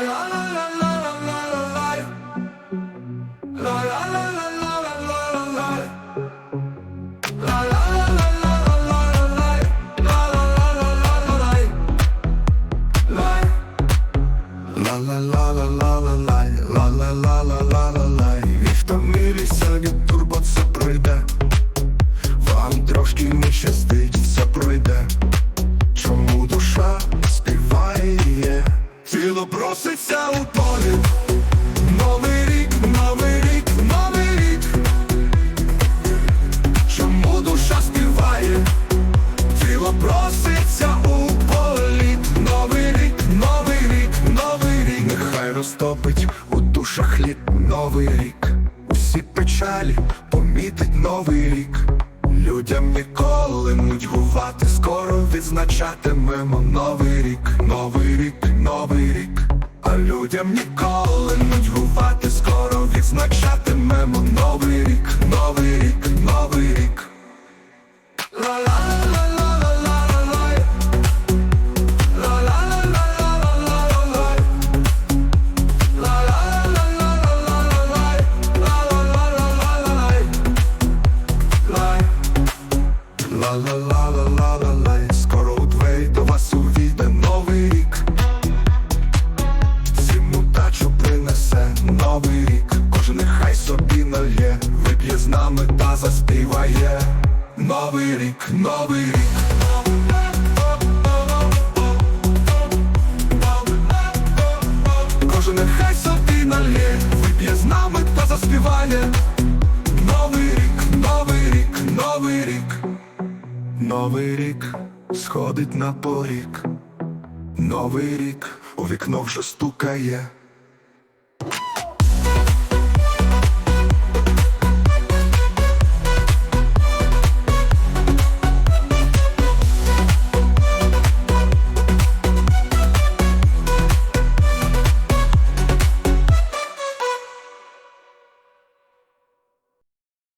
La la la la la la лай, la la la la проситься у полі. Новий рік, новий рік, новий рік. Чому душа співає? Тіло проситься у політ. Новий рік, новий рік, новий рік. Нехай розтопить у душах літ. Новий рік. Усі печалі помітить новий рік. Людям ніколи нудьгувати Скоро відзначатимемо новий рік. Новий рік, новий рік А людям ніколи нудьгувати Скоро відзначатимемо новий рік Новий рік, новий рік. Ла ла ла ла ла ла Новий рік, новий рік. Кожен нехай собі нальє Вип'є з нами та заспіває. Новий рік, новий рік, новий рік. Новий рік сходить на порік Новий рік у вікно вже стукає